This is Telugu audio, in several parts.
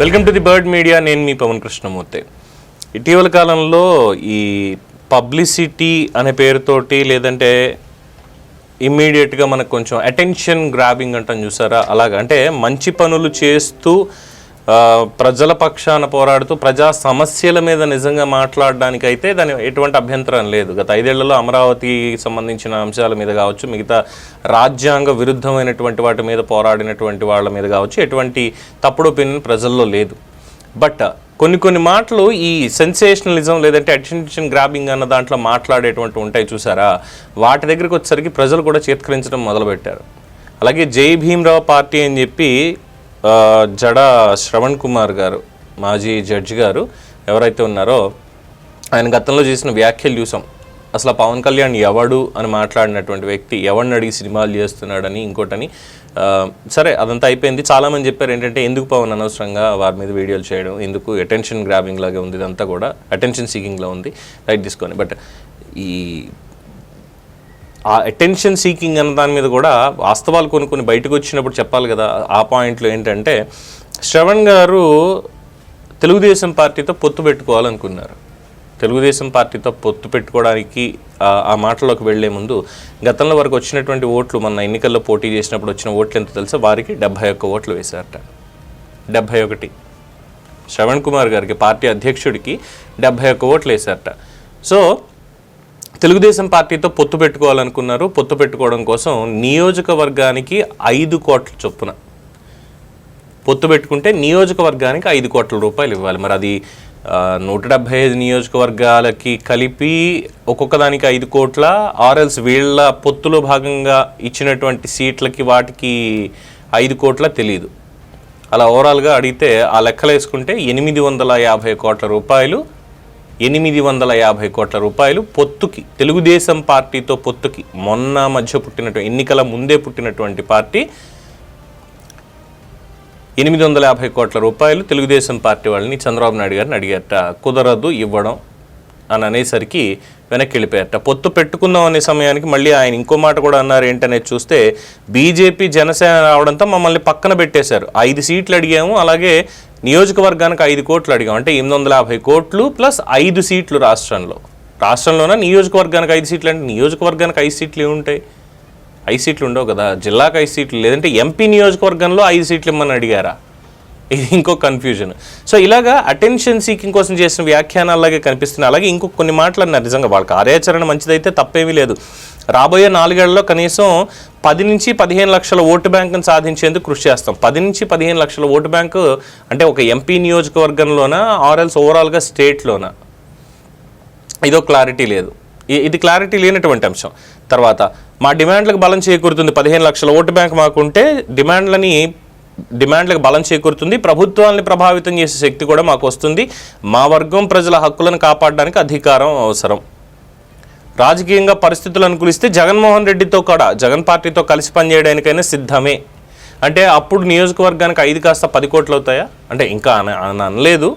Welcome to the bird media. నేను మీ పవన్ కృష్ణమూర్తి. ఇటీవల కాలంలో ఈ పబ్లిసిటీ అనే పేరుతోటి లేదంటే ఇమ్మీడియట్గా మనకు కొంచెం అటెన్షన్ గ్రాబింగ్ అంటాం చూసారా? అలాగా అంటే మంచి పనులు చేస్తూ ప్రజల పక్షాన పోరాడుతూ ప్రజా సమస్యల మీద నిజంగా మాట్లాడడానికి అయితే దాని ఎటువంటి అభ్యంతరం లేదు. గత ఐదేళ్ళలో అమరావతి సంబంధించిన అంశాల మీద కావచ్చు మిగతా రాజ్యాంగ విరుద్ధమైనటువంటి వాటి మీద పోరాడినటువంటి వాళ్ళ మీద కావచ్చు ఎటువంటి తప్పుడు ఒపీనియన్ ప్రజల్లో లేదు. బట్ కొన్ని కొన్ని మాటలు ఈ సెన్సేషనలిజం లేదంటే అటెన్షన్ గ్రాబింగ్ అన్న దాంట్లో మాట్లాడేటువంటి ఉంటాయి చూసారా? వాటి దగ్గరికి వచ్చేసరికి ప్రజలు కూడా చేత్కరించడం మొదలుపెట్టారు. అలాగే జై భీమ్రావు పార్టీ అని చెప్పి జడ శ్రవణ్ కుమార్ గారు మాజీ జడ్జి గారు ఎవరైతే ఉన్నారో ఆయన గతంలో చేసిన వ్యాఖ్యలు చూసాం. అసలు పవన్ కళ్యాణ్ ఎవడు అని మాట్లాడినటువంటి వ్యక్తి ఎవడిని అడిగి సినిమాలు చేస్తున్నాడని ఇంకోటని సరే అదంతా అయిపోయింది. చాలామంది చెప్పారు ఏంటంటే ఎందుకు పవన్ అనవసరంగా వారి మీద వీడియోలు చేయడం ఎందుకు అటెన్షన్ గ్రాబింగ్ లాగా ఉంది ఇదంతా కూడా అటెన్షన్ సీకింగ్లో ఉంది. రైట్ తీసుకొని బట్ ఈ ఆ అటెన్షన్ సీకింగ్ అన్న దాని మీద కూడా వాస్తవాలు కొన్ని కొన్ని బయటకు వచ్చినప్పుడు చెప్పాలి కదా. ఆ పాయింట్లో ఏంటంటే శ్రవణ్ గారు తెలుగుదేశం పార్టీతో పొత్తు పెట్టుకోవాలనుకున్నారు. తెలుగుదేశం పార్టీతో పొత్తు పెట్టుకోవడానికి ఆ- మాటల్లోకి వెళ్ళే ముందు గతంలో వరకు వచ్చినటువంటి ఓట్లు మన ఎన్నికల్లో పోటీ చేసినప్పుడు వచ్చిన ఓట్లు ఎంత తెలుసా? వారికి డెబ్బై ఒక్క ఓట్లు వేశారట. డెబ్బై ఒకటి. శ్రవణ్ కుమార్ గారికి పార్టీ అధ్యక్షుడికి డెబ్బై ఒక్క ఓట్లు వేశారట. సో తెలుగుదేశం పార్టీతో పొత్తు పెట్టుకోవాలనుకున్నారు. పొత్తు పెట్టుకోవడం కోసం నియోజకవర్గానికి ఐదు కోట్ల చొప్పున. పొత్తు పెట్టుకుంటే నియోజకవర్గానికి ఐదు కోట్ల రూపాయలు ఇవ్వాలి. మరి అది నూట డెబ్బై ఐదు నియోజకవర్గాలకి కలిపి ఒక్కొక్క దానికి ఐదు కోట్ల ఆర్ఎల్స్ వీళ్ళ పొత్తులో భాగంగా ఇచ్చినటువంటి సీట్లకి వాటికి ఐదు కోట్ల తెలియదు అలా ఓవరాల్గా అడిగితే ఆ లెక్కలు వేసుకుంటే ఎనిమిది వందల యాభై కోట్ల రూపాయలు ఎనిమిది వందల యాభై కోట్ల రూపాయలు పొత్తుకి తెలుగుదేశం పార్టీతో పొత్తుకి మొన్న మధ్య పుట్టినటువంటి ఎన్నికల ముందే పుట్టినటువంటి పార్టీ ఎనిమిది వందల యాభై కోట్ల రూపాయలు తెలుగుదేశం పార్టీ వాళ్ళని చంద్రబాబు నాయుడు గారిని అడిగారట కుదరదు ఇవ్వడం అని అనేసరికి వెనక్కి వెళ్ళిపోయారట పొత్తు పెట్టుకుందాం అనే సమయానికి మళ్ళీ ఆయన ఇంకో మాట కూడా అన్నారు. ఏంటనేది చూస్తే బీజేపీ జనసేన రావడంతో మమ్మల్ని పక్కన పెట్టేశారు. ఐదు సీట్లు అడిగాము. అలాగే నియోజకవర్గానికి ఐదు కోట్లు అడిగాం. అంటే ఎనిమిది వందల యాభై కోట్లు ప్లస్ ఐదు సీట్లు రాష్ట్రంలో. రాష్ట్రంలోన నియోజకవర్గానికి ఐదు సీట్లు అంటే నియోజకవర్గానికి ఐదు సీట్లు ఏముంటాయి? ఐదు సీట్లు ఉండవు కదా. జిల్లాకు ఐదు సీట్లు లేదంటే ఎంపీ నియోజకవర్గంలో ఐదు సీట్లు ఇమ్మని అడిగారా? ఇది ఇంకో కన్ఫ్యూజన్ సో ఇలాగా అటెన్షన్ సీకింగ్ కోసం చేసిన వ్యాఖ్యానాలాగే కనిపిస్తున్నాయి. అలాగే ఇంకో కొన్ని మాటలు అన్నారు. నిజంగా వాళ్ళ కార్యాచరణ మంచిదైతే తప్పేమీ లేదు. రాబోయే నాలుగేళ్ళలో కనీసం పది నుంచి పదిహేను లక్షల ఓటు బ్యాంకును సాధించేందుకు కృషి చేస్తాం. పది నుంచి పదిహేను లక్షల ఓటు బ్యాంకు అంటే ఒక ఎంపీ నియోజకవర్గంలోన ఆర్ఎల్స్ ఓవరాల్గా స్టేట్లోన. ఇదో క్లారిటీ లేదు. ఇది క్లారిటీ లేనటువంటి అంశం. తర్వాత మా డిమాండ్లకు బలం చేకూరుతుంది పదిహేను లక్షల ఓటు బ్యాంక్ మాకుంటే డిమాండ్లని డిమాండ్లకు బలం చేకూరుతుంది. ప్రభుత్వాన్ని ప్రభావితం చేసే శక్తి కూడా మాకు వస్తుంది. మా వర్గం ప్రజల హక్కులను కాపాడడానికి అధికారం అవసరం. రాజకీయంగా పరిస్థితులు అనుకూలిస్తే జగన్మోహన్ రెడ్డితో కూడా జగన్ పార్టీతో కలిసి పనిచేయడానికైనా సిద్ధమే. అంటే అప్పుడు నియోజకవర్గానికి ఐదు కాస్త పది కోట్లు అవుతాయా? అంటే ఇంకా అనలేదు.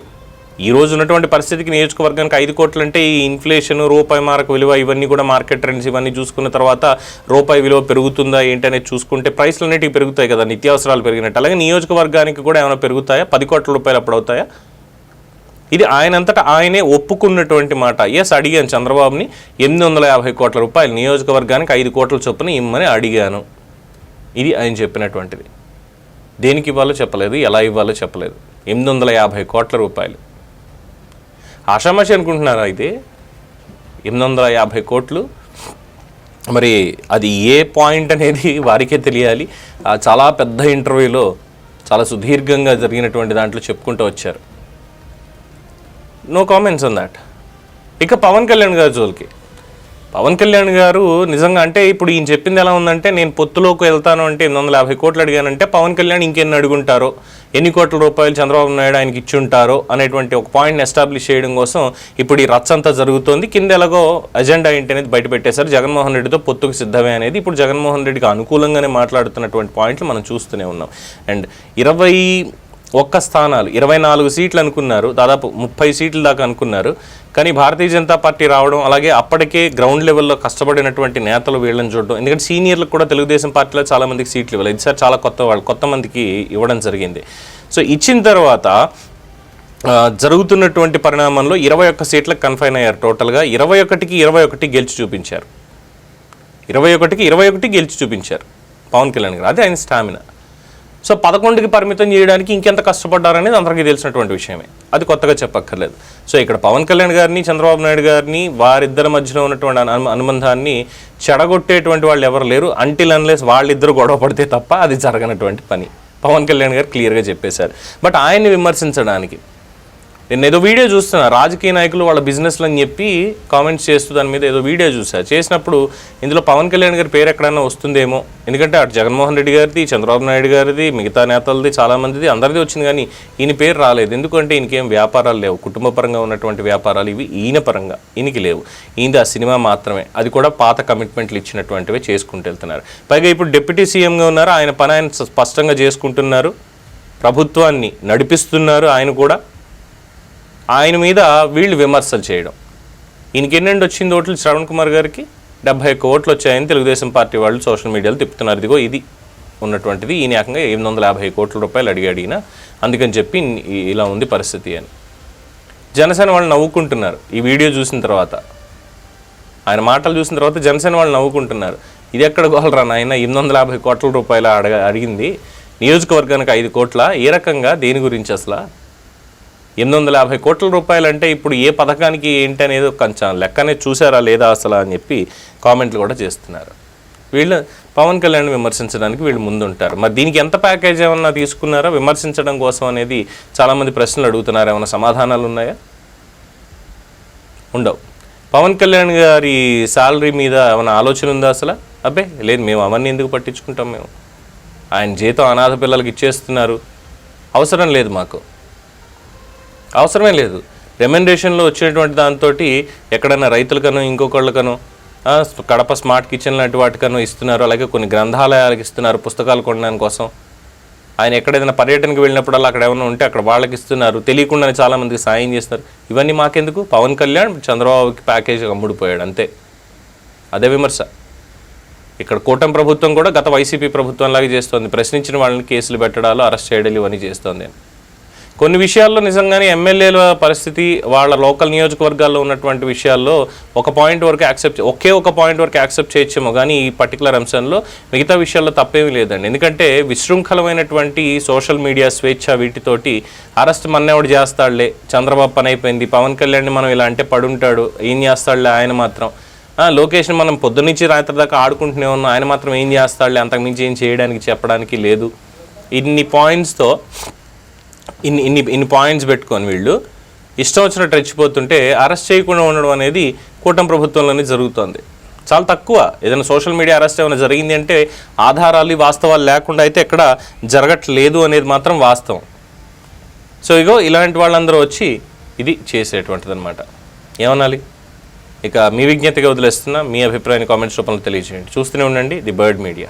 ఈ రోజు ఉన్నటువంటి పరిస్థితికి నియోజకవర్గానికి ఐదు కోట్లు అంటే ఈ ఇన్ఫ్లేషన్ రూపాయి మారక విలువ ఇవన్నీ కూడా మార్కెట్ ట్రెండ్స్ ఇవన్నీ చూసుకున్న తర్వాత రూపాయి విలువ పెరుగుతుందా ఏంటనేది చూసుకుంటే ప్రైస్లు అనేటివి పెరుగుతాయి కదా నిత్యావసరాలు పెరిగినట్టు. అలాగే నియోజకవర్గానికి కూడా ఏమైనా పెరుగుతాయా? పది కోట్ల రూపాయలు అప్పుడు అవుతాయా? ఇది ఆయనంతటా ఆయనే ఒప్పుకున్నటువంటి మాట. ఎస్ అడిగాను చంద్రబాబుని ఎనిమిది వందల యాభై కోట్ల రూపాయలు నియోజకవర్గానికి ఐదు కోట్ల చొప్పున ఇమ్మని అడిగాను. ఇది ఆయన చెప్పినటువంటిది. దేనికి ఇవ్వాలో చెప్పలేదు ఎలా ఇవ్వాలో చెప్పలేదు. ఎనిమిది వందల యాభై కోట్ల రూపాయలు. ఆషామాషి అనుకుంటున్నారా అయితే ఎనిమిది వందల యాభై కోట్లు. మరి అది ఏ పాయింట్ అనేది వారికే తెలియాలి. చాలా పెద్ద ఇంటర్వ్యూలో చాలా సుదీర్ఘంగా జరిగినటువంటి దాంట్లో చెప్పుకుంటూ వచ్చారు. నో కామెంట్స్ ఆన్ దాట్ ఇక పవన్ కళ్యాణ్ గారి జోలికి. పవన్ కళ్యాణ్ గారు నిజంగా అంటే ఇప్పుడు ఈయన చెప్పింది ఎలా ఉందంటే నేను పొత్తులోకి వెళ్తాను అంటే ఎనిమిది వందల యాభై కోట్లు అడిగానంటే పవన్ కళ్యాణ్ ఇంకెన్ని అడుగుంటారో? ఎన్ని కోట్ల రూపాయలు చంద్రబాబు నాయుడు ఆయనకి ఇచ్చి ఉంటారో అనేటువంటి ఒక పాయింట్ని ఎస్టాబ్లిష్ చేయడం కోసం ఇప్పుడు ఈ రచ్చ అంతా జరుగుతోంది. కింద ఎలాగో అజెండా ఏంటి అనేది బయటపెట్టేశారు జగన్మోహన్ రెడ్డితో పొత్తుకు సిద్ధమే అనేది ఇప్పుడు జగన్మోహన్ రెడ్డికి అనుకూలంగానే మాట్లాడుతున్నటువంటి పాయింట్లు మనం చూస్తూనే ఉన్నాం. అండ్ ఇరవై ఒక్క స్థానాలు. ఇరవై నాలుగు సీట్లు అనుకున్నారు. దాదాపు ముప్పై సీట్ల దాకా అనుకున్నారు. కానీ భారతీయ జనతా పార్టీ రావడం అలాగే అప్పటికే గ్రౌండ్ లెవెల్లో కష్టపడినటువంటి నేతలు వీళ్ళని చూడడం ఎందుకంటే సీనియర్లకు కూడా తెలుగుదేశం పార్టీలో చాలామందికి సీట్లు ఇవ్వలేదు. ఈసారి చాలా కొత్త వాళ్ళు కొత్త మందికి ఇవ్వడం జరిగింది. సో ఇచ్చిన తర్వాత జరుగుతున్నటువంటి పరిణామంలో ఇరవై ఒక్క సీట్లకు కన్ఫైన్ అయ్యారు టోటల్గా ఇరవై ఒకటికి ఇరవై ఒకటి గెలిచి చూపించారు. ఇరవై ఒకటికి ఇరవై ఒకటి గెలిచి చూపించారు. పవన్ కళ్యాణ్ గారు. అదే ఆయన స్టామినా సో పదకొండుకి పరిమితం చేయడానికి ఇంకెంత కష్టపడ్డారనేది అందరికీ తెలిసినటువంటి విషయమే. అది కొత్తగా చెప్పక్కర్లేదు. సో ఇక్కడ పవన్ కళ్యాణ్ గారిని చంద్రబాబు నాయుడు గారిని వారిద్దరి మధ్యలో ఉన్నటువంటి అను- అనుబంధాన్ని చెడగొట్టేటువంటి వాళ్ళు ఎవరు లేరు. అంటిల్ అన్లెస్ వాళ్ళిద్దరు గొడవ పడితే తప్ప అది జరగనటువంటి పని. పవన్ కళ్యాణ్ గారు క్లియర్గా చెప్పేశారు. బట్ ఆయన్ని విమర్శించడానికి నేను ఏదో వీడియో చూస్తున్నా రాజకీయ నాయకులు వాళ్ళ బిజినెస్లు అని చెప్పి కామెంట్స్ చేస్తూ దాని మీద ఏదో వీడియో చూసా. చేసినప్పుడు ఇందులో పవన్ కళ్యాణ్ గారి పేరు ఎక్కడైనా వస్తుందేమో. ఎందుకంటే అటు జగన్మోహన్ రెడ్డి గారిది చంద్రబాబు నాయుడు గారిది మిగతా నేతలది చాలామందిది అందరిది వచ్చింది కానీ ఈయన పేరు రాలేదు. ఎందుకంటే ఈయనకేం వ్యాపారాలు లేవు. కుటుంబ పరంగా ఉన్నటువంటి వ్యాపారాలు ఇవి ఈయన పరంగా. ఈయనకి లేవు. ఈయనది ఆ సినిమా మాత్రమే. అది కూడా పాత కమిట్మెంట్లు ఇచ్చినటువంటివే చేసుకుంటూ వెళ్తున్నారు. పైగా ఇప్పుడు డిప్యూటీ సీఎంగా ఉన్నారు. ఆయన పని ఆయన స్పష్టంగా చేసుకుంటున్నారు. ప్రభుత్వాన్ని నడిపిస్తున్నారు ఆయన కూడా. ఆయన మీద వీళ్ళు విమర్శలు చేయడం. ఈయనకి ఎన్నెండు వచ్చింది ఓట్లు శ్రవణ్ కుమార్ గారికి? డెబ్బై ఒక్క ఓట్లు వచ్చాయని తెలుగుదేశం పార్టీ వాళ్ళు సోషల్ మీడియాలో తిప్పుతున్నారు. ఇదిగో ఇది ఉన్నటువంటిది. ఈయన ఏకంగా ఎనిమిది వందల యాభై కోట్ల రూపాయలు అడిగి అడిగిన అందుకని చెప్పి ఇలా ఉంది పరిస్థితి అని. జనసేన వాళ్ళు నవ్వుకుంటున్నారు. ఈ వీడియో చూసిన తర్వాత ఆయన మాటలు చూసిన తర్వాత జనసేన వాళ్ళు నవ్వుకుంటున్నారు. ఇది ఎక్కడ గోలరా నాయన? ఎనిమిది వందల యాభై కోట్ల రూపాయలు అడగ అడిగింది. నియోజకవర్గానికి ఐదు కోట్ల? ఏ రకంగా? దేని గురించి అసలు? ఎనిమిది వందల యాభై కోట్ల రూపాయలు అంటే ఇప్పుడు ఏ పథకానికి ఏంటి అనేది కొంచెం లెక్కనే చూసారా లేదా అసలు అని చెప్పి కామెంట్లు కూడా చేస్తున్నారు. వీళ్ళు పవన్ కళ్యాణ్ విమర్శించడానికి వీళ్ళు ముందుంటారు. మరి దీనికి ఎంత ప్యాకేజ్ ఏమన్నా తీసుకున్నారా? విమర్శించడం కోసం అనేది చాలామంది ప్రశ్నలు అడుగుతున్నారు. ఏమైనా సమాధానాలు ఉన్నాయా? ఉండవు. పవన్ కళ్యాణ్ గారి శాలరీ మీద ఏమైనా ఆలోచన ఉందా అసలు? అబ్బే లేదు మేము అవన్నీ ఎందుకు పట్టించుకుంటాం మేము? ఆయన జీతం అనాథ పిల్లలకి ఇచ్చేస్తున్నారు. అవసరం లేదు మాకు. అవసరమే లేదు. రెమెండేషన్లో వచ్చినటువంటి దాంతో ఎక్కడైనా రైతులకనో ఇంకొకళ్ళకనో కడప స్మార్ట్ కిచెన్ లాంటి వాటికనో ఇస్తున్నారు అలాగే కొన్ని గ్రంథాలయాలకు ఇస్తున్నారు పుస్తకాలు కొనడానికి కోసం. ఆయన ఎక్కడైనా పర్యటనకు వెళ్ళినప్పుడల్లా అక్కడ ఏమైనా ఉంటే అక్కడ వాళ్ళకి ఇస్తున్నారు. తెలియకుండానే చాలామందికి సాయం చేస్తారు. ఇవన్నీ మాకెందుకు? పవన్ కళ్యాణ్ చంద్రబాబుకి ప్యాకేజ్ అమ్ముడిపోయాడు అంతే. అదే విమర్శ. ఇక్కడ కూటమి ప్రభుత్వం కూడా గత వైసీపీ ప్రభుత్వం లాగా చేస్తోంది. ప్రశ్నించిన వాళ్ళని కేసులు పెట్టడాలు అరెస్ట్ చేయడాలు ఇవన్నీ చేస్తోంది. కొన్ని విషయాల్లో నిజంగానే ఎమ్మెల్యేల పరిస్థితి వాళ్ళ లోకల్ నియోజకవర్గాల్లో ఉన్నటువంటి విషయాల్లో ఒక పాయింట్ వరకు యాక్సెప్ట్ ఒకే ఒక పాయింట్ వరకు యాక్సెప్ట్ చేయొచ్చేమో కానీ ఈ పర్టికులర్ అంశంలో మిగతా విషయాల్లో తప్పేమీ లేదండి. ఎందుకంటే విశృంఖలమైనటువంటి సోషల్ మీడియా స్వేచ్ఛ వీటితోటి అరెస్ట్ మన్నెవడు చేస్తాడులే చంద్రబాబు పని అయిపోయింది పవన్ కళ్యాణ్ని మనం ఇలా అంటే పడుంటాడు ఏం చేస్తాడులే ఆయన మాత్రం. లోకేష్ని మనం పొద్దున్నుంచి రాత్రి దాకా ఆడుకుంటూనే ఉన్నాం ఆయన మాత్రం ఏం చేస్తాడులే అంతకుమించి ఏం చేయడానికి చెప్పడానికి లేదు. ఇన్ని పాయింట్స్తో ఇన్ని ఇన్ని ఇన్ని పాయింట్స్ పెట్టుకొని వీళ్ళు. ఇష్టం వచ్చినట్టు రెచ్చిపోతుంటే అరెస్ట్ చేయకుండా ఉండడం అనేది కూటమి ప్రభుత్వంలోనే జరుగుతుంది. చాలా తక్కువ. ఏదైనా సోషల్ మీడియా అరెస్ట్ ఏమైనా జరిగింది అంటే ఆధారాలు వాస్తవాలు లేకుండా అయితే ఎక్కడ జరగట్లేదు అనేది మాత్రం వాస్తవం. సో ఇగో ఇలాంటి వాళ్ళందరూ వచ్చి ఇది చేసేటువంటిది అనమాట ఏమనాలి? ఇక మీ విజ్ఞతగా వదిలేస్తున్నా మీ అభిప్రాయాన్ని కామెంట్స్ రూపంలో తెలియజేయండి చూస్తూనే ఉండండి ది బర్డ్ మీడియా